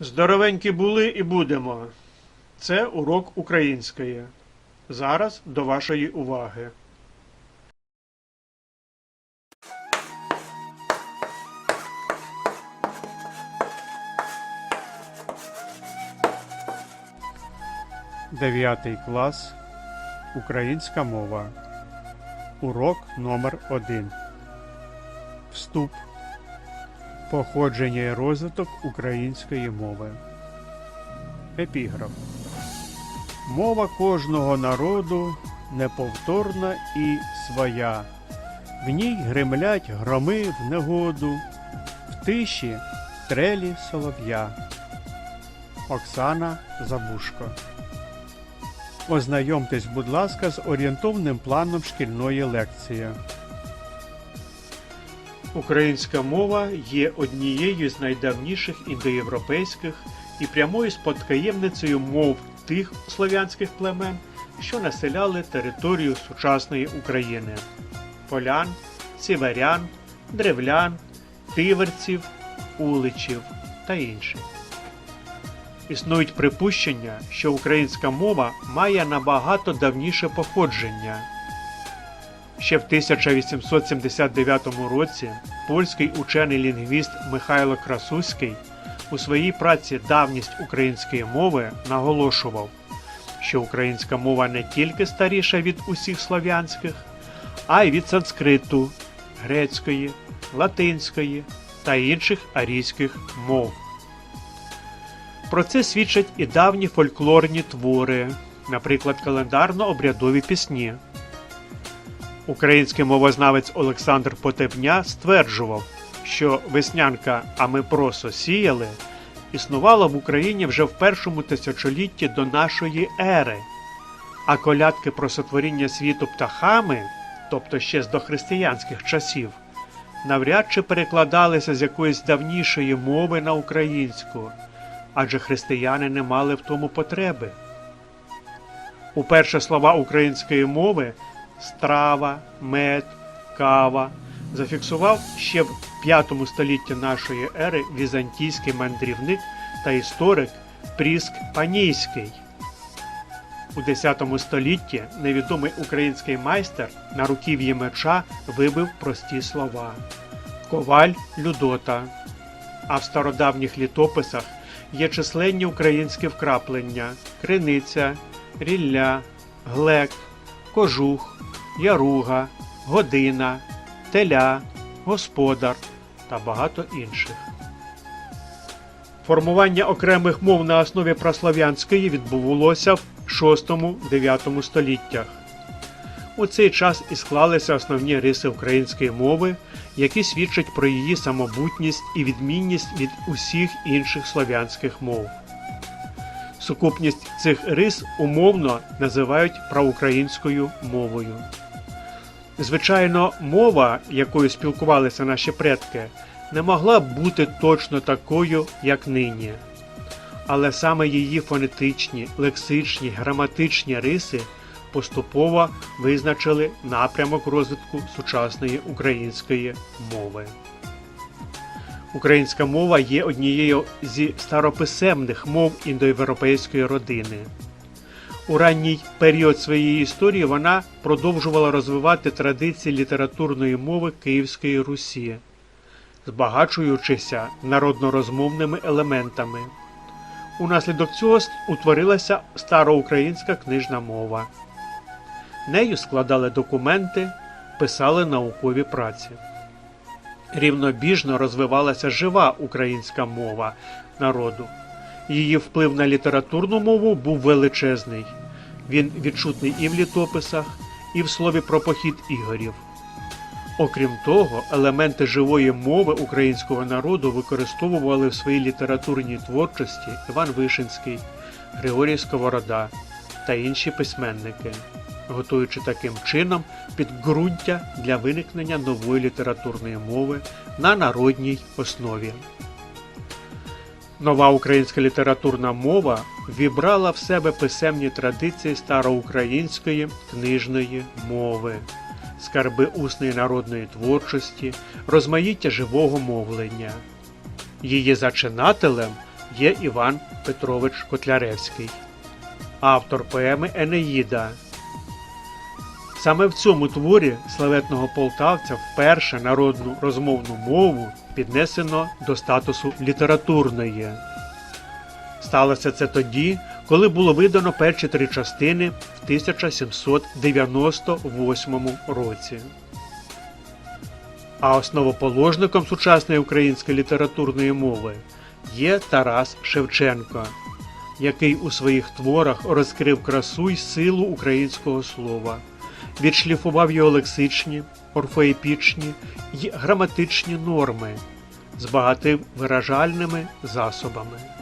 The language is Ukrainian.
Здоровенькі були і будемо. Це урок української. Зараз до вашої уваги. Дев'ятий клас. Українська мова. Урок номер 1 Вступ. Походження і розвиток української мови. Епіграф. Мова кожного народу неповторна і своя. В ній гремлять громи в негоду, в тиші трелі солов'я. Оксана Забушко. Ознайомтесь, будь ласка, з орієнтовним планом шкільної лекції. Українська мова є однією з найдавніших індоєвропейських і прямою спадкоємницею мов тих слов'янських племен, що населяли територію сучасної України полян, сіверян, древлян, тиверців, уличів та інших. Існують припущення, що українська мова має набагато давніше походження. Ще в 1879 році польський учений лінгвіст Михайло Красуський у своїй праці Давність української мови наголошував, що українська мова не тільки старіша від усіх слов'янських, а й від санскриту, грецької, латинської та інших арійських мов. Про це свідчать і давні фольклорні твори, наприклад, календарно-обрядові пісні. Український мовознавець Олександр Потепня стверджував, що веснянка «А ми просо сіяли існувала в Україні вже в першому тисячолітті до нашої ери, а колядки про сотворіння світу птахами, тобто ще з дохристиянських часів, навряд чи перекладалися з якоїсь давнішої мови на українську, адже християни не мали в тому потреби. Уперше слова української мови страва, мед, кава зафіксував ще в V столітті нашої ери візантійський мандрівник та історик Пріск Панійський. У X столітті невідомий український майстер на руків'ї меча вибив прості слова Коваль Людота. А в стародавніх літописах є численні українські вкраплення криниця, рілля, глек, кожух, яруга, година, теля, господар та багато інших. Формування окремих мов на основі праслов'янської відбувалося в 6-9 століттях. У цей час і склалися основні риси української мови, які свідчать про її самобутність і відмінність від усіх інших слов'янських мов. Сукупність цих рис умовно називають проукраїнською мовою. Звичайно, мова, якою спілкувалися наші предки, не могла бути точно такою, як нині. Але саме її фонетичні, лексичні, граматичні риси поступово визначили напрямок розвитку сучасної української мови. Українська мова є однією зі старописемних мов індоєвропейської родини. У ранній період своєї історії вона продовжувала розвивати традиції літературної мови Київської Русі, збагачуючися народнорозмовними елементами. Унаслідок цього утворилася староукраїнська книжна мова. Нею складали документи, писали наукові праці. Рівнобіжно розвивалася жива українська мова народу. Її вплив на літературну мову був величезний. Він відчутний і в літописах, і в слові про похід ігорів. Окрім того, елементи живої мови українського народу використовували в своїй літературній творчості Іван Вишинський, Григорій Сковорода та інші письменники, готуючи таким чином підґрунтя для виникнення нової літературної мови на народній основі. Нова українська літературна мова вібрала в себе писемні традиції староукраїнської книжної мови, скарби усної народної творчості, розмаїття живого мовлення. Її зачинателем є Іван Петрович Котляревський, автор поеми Енеїда. Саме в цьому творі славетного полтавця вперше народну розмовну мову піднесено до статусу літературної. Сталося це тоді, коли було видано перші три частини в 1798 році. А основоположником сучасної української літературної мови є Тарас Шевченко, який у своїх творах розкрив красу й силу українського слова, відшліфував його лексичні, орфоепічні й граматичні норми, збагатив виражальними засобами.